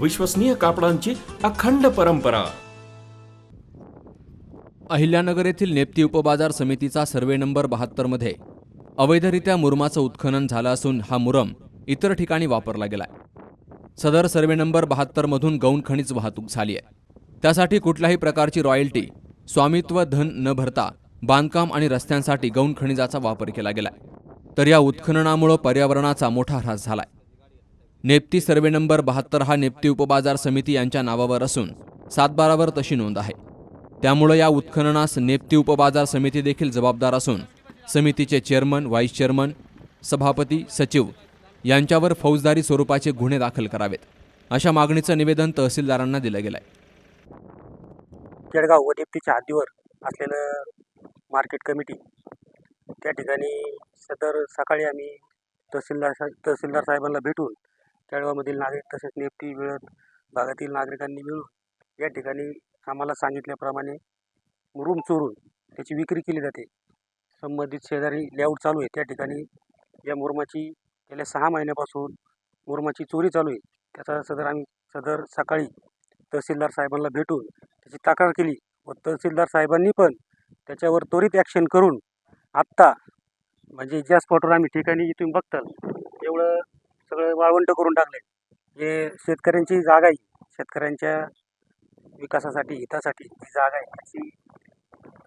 विश्वसनीय कापडांची अखंड परंपरा. अहिल्यानगर येथील नेप्ती उपबाजार समितीचा सर्वे नंबर बहात्तरमध्ये अवैधरित्या मुरमाचं उत्खनन झालं असून हा मुरम इतर ठिकाणी वापरला गेलाय. सदर सर्वे नंबर बहात्तरमधून गौण खनिज वाहतूक झाली आहे. त्यासाठी कुठल्याही प्रकारची रॉयल्टी स्वामित्व धन न भरता बांधकाम आणि रस्त्यांसाठी गौण खनिजाचा वापर केला गेलाय. तर या उत्खननामुळं पर्यावरणाचा मोठा ह्रास झालाय. नेप्ती सर्वे नंबर बहात्तर हा नेप्ती उपबाजार समिती यांच्या नावावर असून सातबारावर तशी नोंद आहे. त्यामुळं या उत्खननास नेप्ती उपबाजार समिती देखील जबाबदार असून समितीचे चेअरमन व्हाईस चेअरमन सभापती सचिव यांच्यावर फौजदारी स्वरूपाचे गुन्हे दाखल करावेत. अशा मागणीचं निवेदन तहसीलदारांना दिलं गेलंय. केडगाव व नेप्तीच्या हद्दीवर असलेलं मार्केट कमिटी त्या ठिकाणी सदर सकाळी आम्ही तहसीलदार सा तहसीलदार साहेबांना भेटून केडगावमधील नागरिक तसेच नेप्ती मिळत भागातील नागरिकांनी मिळून या ठिकाणी आम्हाला सांगितल्याप्रमाणे रूम चोरून त्याची विक्री केली जाते. संबंधित शेजारी लेआउट चालू आहे. त्या ठिकाणी या मुरमाची गेल्या सहा महिन्यापासून मुरमाची चोरी चालू आहे. त्याचा सदर आम्ही सदर सकाळी तहसीलदार साहेबांना भेटून त्याची तक्रार केली व तहसीलदार साहेबांनी पण त्याच्यावर त्वरित ॲक्शन करून आत्ता म्हणजे ज्या स्पॉटवर आम्ही ठिकाणी तुम्ही बघताल एवढं वाळवंट करून टाकले जे शेतकऱ्यांची जागा आहे. शेतकऱ्यांच्या विकासासाठी हितासाठी जी जागा आहे. त्याची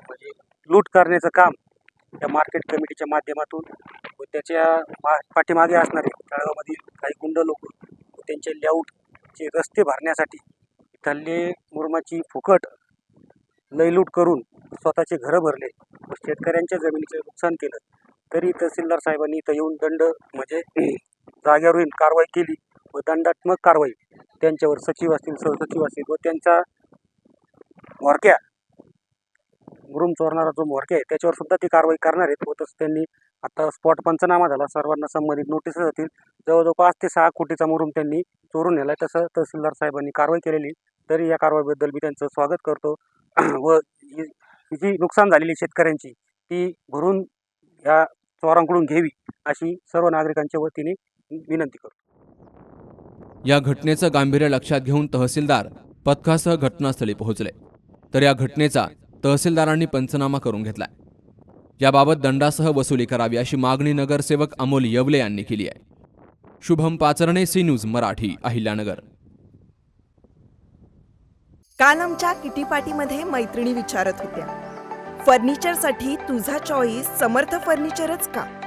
म्हणजे लूट करण्याचं काम या मार्केट कमिटीच्या माध्यमातून व त्याच्या मा पाठीमागे असणारे तळगावमधील काही गुंड लोक त्यांचे लेआउटचे रस्ते भरण्यासाठी इथले मुरमाची फुकट लयलूट करून स्वतःचे घरं भरले व शेतकऱ्यांच्या जमिनीचे नुकसान केलं. तरी तहसीलदार साहेबांनी इथं येऊन दंड म्हणजे जाग्यावर येऊन कारवाई केली व दंडात्मक कारवाई त्यांच्यावर सचिव असतील सहसचिव असतील व त्यांच्या म्होरक्या ग्रुम चोरणारा जो म्होरक्या आहे त्याच्यावर सुद्धा ती कारवाई करणार आहेत. व तसं त्यांनी आता स्पॉट पंचनामा झाला सर्वांना संबंधित नोटीस जातील जवळजवळ पाच ते सहा कोटीचा मुरुम त्यांनी चोरून नेला तसं तहसीलदार साहेबांनी कारवाई केलेली तरी या कारवाईबद्दल मी त्यांचं स्वागत करतो. व जी नुकसान झालेली शेतकऱ्यांची ती भरून या चोरांकडून घ्यावी अशी सर्व नागरिकांच्या वतीने विनंती करतो या घटनेचं गांभीर्य लक्षात घेऊन तहसीलदार पथकासह घटनास्थळी पोहोचले. तर या घटनेचा तहसीलदारांनी पंचनामा करून घेतलाय. याबाबत दंडासह वसुली करावी अशी मागणी नगरसेवक अमोल येवले यांनी केली आहे. Shubham Pacharne C News Marathi Ahilyanagar. काल आमच्या किटी पार्टीमध्ये मैत्रिणी विचारत होत्या. फर्निचरसाठी तुझा चॉईस समर्थ फर्निचरच का?